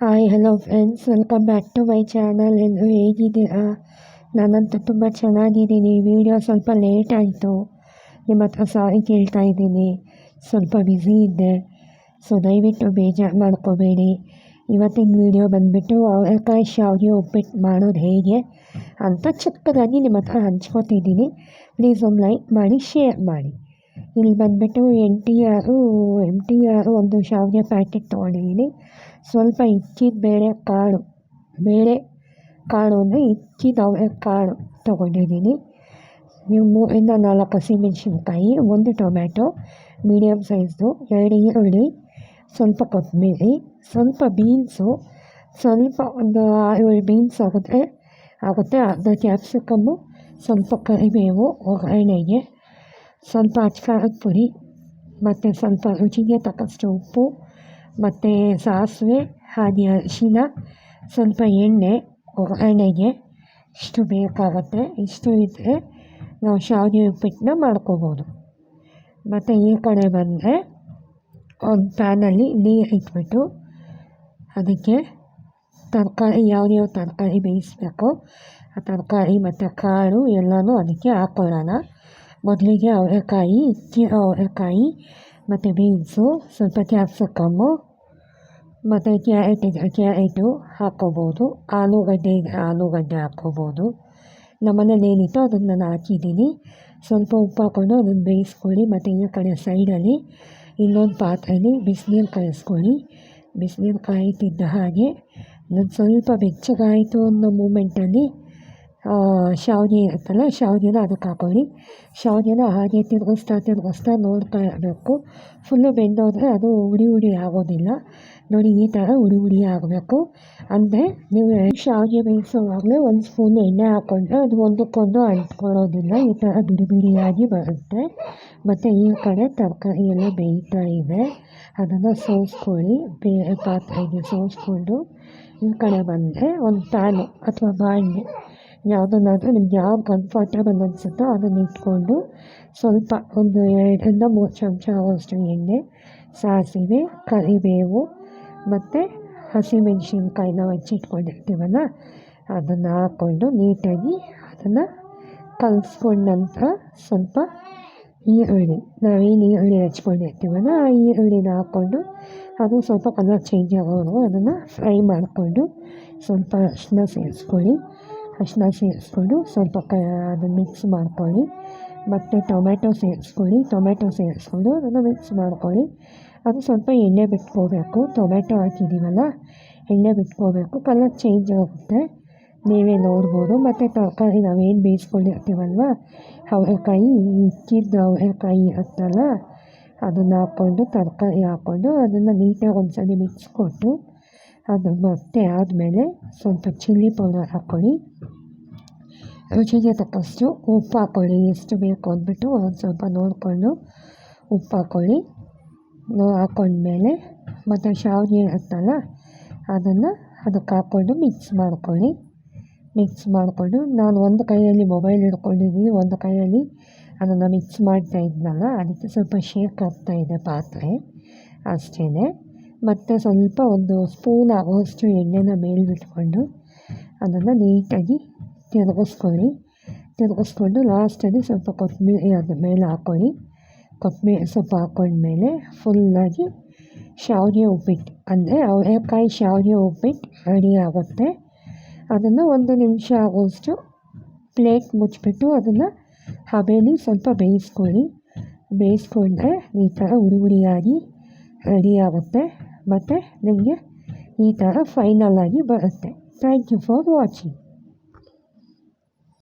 Hi hello friends welcome back to my channel ಎಂದು ಹೇಗಿದ್ದೀರಾ ನಾನಂತೂ ತುಂಬ ಚೆನ್ನಾಗಿದ್ದೀನಿ. ವಿಡಿಯೋ ಸ್ವಲ್ಪ ಲೇಟ್ ಆಯಿತು. ನಿಮ್ಮ ಹತ್ರ ಸಾರಿ ಕೇಳ್ತಾ ಇದ್ದೀನಿ. ಸ್ವಲ್ಪ ಬ್ಯುಸಿ ಇದ್ದೆ. ಸೊ ದಯವಿಟ್ಟು ಬೇಜಾರು ಮಾಡ್ಕೋಬೇಡಿ. ಇವತ್ತಿನ ವೀಡಿಯೋ ಬಂದುಬಿಟ್ಟು ಅವರೆಕಾಯಿ ಶಾವಿಗೆ ಉಪ್ಪಿಟ್ಟು ಮಾಡೋದು ಹೇಗೆ ಅಂತ ಚಿಕ್ಕದಾಗಿ ನಿಮ್ಮ ಹತ್ರ ಹಂಚ್ಕೋತಿದ್ದೀನಿ. ಪ್ಲೀಸ್ ಒಂದು ಲೈಕ್ ಮಾಡಿ ಶೇರ್ ಮಾಡಿ. ಇಲ್ಲಿ ಬಂದುಬಿಟ್ಟು N T R M T R ಒಂದು ಶಾವಿಗೆ ಪ್ಯಾಕೆಟ್ ತೊಗೊಂಡಿದ್ದೀನಿ. ಸ್ವಲ್ಪ ಇಚ್ಚಿದ ಬೇಳೆ ಕಾಳು ಬೇಳೆ ಕಾಳು ಅಂದರೆ ಇಚ್ಚಿದ ಅವರೆ ಕಾಳು ತೊಗೊಂಡಿದ್ದೀನಿ. ನೀವು ಮೂರಿಂದ ನಾಲ್ಕು ಹಸಿಮೆಣ್ಸಿನ್ಕಾಯಿ, ಒಂದು ಟೊಮ್ಯಾಟೊ ಮೀಡಿಯಮ್ ಸೈಜ್ದು ಎರಡು ಈರುಳ್ಳಿ, ಸ್ವಲ್ಪ ಕೊತ್ತಂಬರಿ, ಸ್ವಲ್ಪ ಬೀನ್ಸು, ಸ್ವಲ್ಪ ಒಂದು ಆರು ಏಳು ಬೀನ್ಸ್ ಆಗುತ್ತೆ. ಆಗುತ್ತೆ ಅರ್ಧ ಕ್ಯಾಪ್ಸಿಕಮ್ಮು, ಸ್ವಲ್ಪ ಕರಿಬೇವು, ಒಗ್ಗರಣೆಗೆ ಸ್ವಲ್ಪ ಖಾರದ ಪುಡಿ ಮತ್ತು ಸ್ವಲ್ಪ ರುಚಿಗೆ ತಕ್ಕಷ್ಟು ಉಪ್ಪು, ಮತ್ತು ಸಾಸಿವೆ ಹಾಗೆ ಅರಿಶಿನ, ಸ್ವಲ್ಪ ಎಣ್ಣೆ ಒಗ್ಗರಣೆಗೆ ಇಷ್ಟು ಬೇಕಾಗುತ್ತೆ. ಇಷ್ಟು ಇದ್ದರೆ ನಾವು ಶಾವಿಗೆ ಉಪ್ಪಿಟ್ಟನ್ನ ಮಾಡ್ಕೋಬೋದು. ಮತ್ತು ಈ ಕಡೆ ಬಂದರೆ ಒಂದು ಪ್ಯಾನಲ್ಲಿ ನೀರು ಇಟ್ಬಿಟ್ಟು ಅದಕ್ಕೆ ತರಕಾರಿ ಯಾವ್ಯಾವ ತರಕಾರಿ ಬೇಯಿಸ್ಬೇಕು, ಆ ತರಕಾರಿ ಮತ್ತು ಕಾಳು ಎಲ್ಲನೂ ಅದಕ್ಕೆ ಹಾಕ್ಕೊಳ್ಳೋಣ ಮೊದಲಿಗೆ ಅವರೆಕಾಯಿ ಅವರೆಕಾಯಿ ಮತ್ತು ಬೀನ್ಸು ಸ್ವಲ್ಪ ಕ್ಯಾಪ್ಸಿಕಮ್ಮು ಮತ್ತು ಕ್ಯಾರೆಟ್ ಕ್ಯಾರೆಟು ಹಾಕ್ಕೋಬೋದು ಆಲೂಗಡ್ಡೆ ಆಲೂಗಡ್ಡೆ ಹಾಕ್ಕೋಬೋದು ನಮ್ಮನೇಲಿ ಏನಿತ್ತು ಅದನ್ನು ನಾನು ಹಾಕಿದ್ದೀನಿ ಸ್ವಲ್ಪ ಉಪ್ಪು ಹಾಕ್ಕೊಂಡು ಅದನ್ನು ಬೇಯಿಸ್ಕೊಳ್ಳಿ ಮತ್ತು ಈ ಕಡೆ ಸೈಡಲ್ಲಿ ಇನ್ನೊಂದು ಪಾತ್ರೆಯಲ್ಲಿ ಬಿಸಿನೀರು ಕಾಯಿಸ್ಕೊಳ್ಳಿ ಬಿಸಿನೀರು ಕಾಯ್ತಿದ್ದ ಹಾಗೆ ನಾನು ಸ್ವಲ್ಪ ಬೆಚ್ಚಗಾಯಿತು ಅನ್ನೋ ಮೂಮೆಂಟಲ್ಲಿ ಶಾವಿಗೆ ಇರುತ್ತಲ್ಲ ಶಾವಿಗೆನ ಅದಕ್ಕೆ ಹಾಕೊಳ್ಳಿ ಶಾವಿಗೆನ ಹಾಗೆ ತಿರುಗಿಸ್ತಾ ತಿರುಗಿಸ್ತಾ ನೋಡ್ತಾ ಇರಬೇಕು ಫುಲ್ಲು ಬೆಂದೋದರೆ ಅದು ಉಡಿ ಉಡಿ ಆಗೋದಿಲ್ಲ ನೋಡಿ ಈ ಥರ ಉಡಿ ಉಡಿ ಆಗಬೇಕು ಅಂದರೆ ನೀವು ಶಾವಿಗೆ ಬೇಯಿಸೋವಾಗಲೇ ಒಂದು ಸ್ಪೂನ್ ಎಣ್ಣೆ ಹಾಕೊಂಡ್ರೆ ಅದು ಒಂದಕ್ಕೊಂದು ಅಂಟ್ಕೊಳ್ಳೋದಿಲ್ಲ ಈ ಥರ ಬಿಡಿ ಬಿಡಿಯಾಗಿ ಬರುತ್ತೆ ಮತ್ತು ಈ ಕಡೆ ತರಕಾರಿ ಎಲ್ಲ ಬೇಯ್ತಾ ಇದೆ ಅದನ್ನು ಸೋಸ್ಕೊಳ್ಳಿ ಬೇರೆ ಪಾತ್ರೆಗೆ ಸೋಸ್ಕೊಂಡು ಈ ಕಡೆ ಬಂದರೆ ಒಂದು ಪ್ಯಾನು ಅಥವಾ ಬಾಣಲೆ ಯಾವುದನ್ನಾದರೂ ನಿಮ್ಗೆ ಯಾವ್ದು ಕಂಫರ್ಟೇಬಲ್ ಅನಿಸುತ್ತೋ ಅದನ್ನು ಇಟ್ಕೊಂಡು ಸ್ವಲ್ಪ ಒಂದು ಎರಡರಿಂದ ಮೂರು ಚಮಚ ಆಗುವಷ್ಟು ಎಣ್ಣೆ, ಸಾಸಿವೆ, ಕರಿಬೇವು ಮತ್ತು ಹಸಿಮೆಣಸಿನ್ಕಾಯಿನ ಹೆಚ್ಚಿಟ್ಕೊಂಡಿರ್ತೀವಲ್ಲ, ಅದನ್ನು ಹಾಕ್ಕೊಂಡು ನೀಟಾಗಿ ಅದನ್ನು ಕಲಿಸ್ಕೊಂಡ ನಂತರ ಸ್ವಲ್ಪ ಈರುಳ್ಳಿ, ನಾವೇನು ಈರುಳ್ಳಿ ಹಚ್ಕೊಂಡಿರ್ತೀವಲ್ಲ ಆ ಈರುಳ್ಳಿನ ಹಾಕ್ಕೊಂಡು ಅದು ಸ್ವಲ್ಪ ಕಲರ್ ಚೇಂಜ್ ಆಗೋವರೆಗೂ ಅದನ್ನು ಫ್ರೈ ಮಾಡಿಕೊಂಡು ಸ್ವಲ್ಪ ಅರಿಶಿನ ಸೇರಿಸ್ಕೊಳ್ಳಿ. ಅರಿಶಿನ ಸೇರಿಸ್ಕೊಂಡು ಸ್ವಲ್ಪ ಕ, ಅದನ್ನು ಮಿಕ್ಸ್ ಮಾಡ್ಕೊಳ್ಳಿ. ಮತ್ತು ಟೊಮೆಟೊ ಸೇರಿಸ್ಕೊಳ್ಳಿ. ಟೊಮೆಟೊ ಸೇರಿಸ್ಕೊಂಡು ಅದನ್ನು ಮಿಕ್ಸ್ ಮಾಡ್ಕೊಳ್ಳಿ. ಅದು ಸ್ವಲ್ಪ ಎಣ್ಣೆ ಬಿಟ್ಕೋಬೇಕು. ಟೊಮೆಟೊ ಹಾಕಿದ್ದೀವಲ್ಲ, ಎಣ್ಣೆ ಬಿಟ್ಕೋಬೇಕು. ಕಲರ್ ಚೇಂಜ್ ಆಗುತ್ತೆ. ನೀವೇ ನೋಡ್ಬೋದು. ಮತ್ತು ತರಕಾರಿ ನಾವೇನು ಬೇಯಿಸ್ಕೊಂಡಿರ್ತೀವಲ್ವ, ಅವರೆಕಾಯಿ, ಇಕ್ಕಿದ್ದು ಅವರೆಕಾಯಿ ಇರುತ್ತಲ್ಲ ಅದನ್ನು ಹಾಕ್ಕೊಂಡು, ತರಕಾರಿ ಹಾಕ್ಕೊಂಡು ಅದನ್ನು ನೀಟಾಗಿ ಒಂದು ಸಲ ಮಿಕ್ಸ್ ಕೊಟ್ಟು ಅದು ಮತ್ತೆ ಆದಮೇಲೆ ಸ್ವಲ್ಪ ಚಿಲ್ಲಿ ಪೌಡರ್ ಹಾಕ್ಕೊಳ್ಳಿ. ರುಚಿಗೆ ತಕ್ಕಷ್ಟು ಉಪ್ಪು ಹಾಕ್ಕೊಳ್ಳಿ. ಎಷ್ಟು ಬೇಕು ಅಂದ್ಬಿಟ್ಟು ಒಂದು ಸ್ವಲ್ಪ ನೋಡಿಕೊಂಡು ಉಪ್ಪು ಹಾಕ್ಕೊಳ್ಳಿ. ಹಾಕ್ಕೊಂಡ್ಮೇಲೆ ಮತ್ತು ಶಾವಿಗೆ ಇರುತ್ತಲ್ಲ ಅದನ್ನು ಅದಕ್ಕೆ ಹಾಕ್ಕೊಂಡು ಮಿಕ್ಸ್ ಮಾಡ್ಕೊಳ್ಳಿ. ಮಿಕ್ಸ್ ಮಾಡಿಕೊಂಡು ನಾನು ಒಂದು ಕೈಯಲ್ಲಿ ಮೊಬೈಲ್ ಹಿಡ್ಕೊಂಡಿದ್ದೀನಿ, ಒಂದು ಕೈಯಲ್ಲಿ ಅದನ್ನು ಮಿಕ್ಸ್ ಮಾಡ್ತಾ ಇದ್ನಲ್ಲ, ಅದಕ್ಕೆ ಸ್ವಲ್ಪ ಶೇಕ್ ಆಗ್ತಾಯಿದೆ ಪಾತ್ರೆ. ಅಷ್ಟೇ ಮತ್ತು ಸ್ವಲ್ಪ ಒಂದು ಸ್ಪೂನ್ ಆಗುವಷ್ಟು ಎಣ್ಣೆನ ಮೇಲ್ಬಿಟ್ಕೊಂಡು ಅದನ್ನು ನೀಟಾಗಿ ತಿರುಗಿಸ್ಕೊಳ್ಳಿ ತಿರುಗಿಸ್ಕೊಂಡು ಲಾಸ್ಟಲ್ಲಿ ಸ್ವಲ್ಪ ಕೊತ್ತಂಬರಿ ಅದ್ರ ಮೇಲೆ ಹಾಕ್ಕೊಳ್ಳಿ ಕೊತ್ತಂಬರಿ ಸೊಪ್ಪು ಹಾಕ್ಕೊಂಡ್ಮೇಲೆ ಫುಲ್ಲಾಗಿ ಶಾವಿಗೆ ಉಪ್ಪಿಟ್ಟು, ಅಂದರೆ ಅವರೆಕಾಯಿ ಶಾವಿಗೆ ಉಪ್ಪಿಟ್ಟು ರೆಡಿ ಆಗುತ್ತೆ. ಅದನ್ನು ಒಂದು ನಿಮಿಷ ಆಗೋಷ್ಟು ಪ್ಲೇಟ್ ಮುಚ್ಚಿಬಿಟ್ಟು ಅದನ್ನು ಹಬೆಯಲ್ಲಿ ಸ್ವಲ್ಪ ಬೇಯಿಸ್ಕೊಳ್ಳಿ. ಬೇಯಿಸ್ಕೊಂಡ್ರೆ ಈ ಥರ ಉಡಿ ಉಡಿಯಾಗಿ ರೆಡಿ ಆಗುತ್ತೆ. ಮತ್ತು ನಿಮಗೆ ಈ ಥರ ಫೈನಲ್ಲಾಗಿ ಬರುತ್ತೆ ಥ್ಯಾಂಕ್ ಯು ಫಾರ್ ವಾಚಿಂಗ್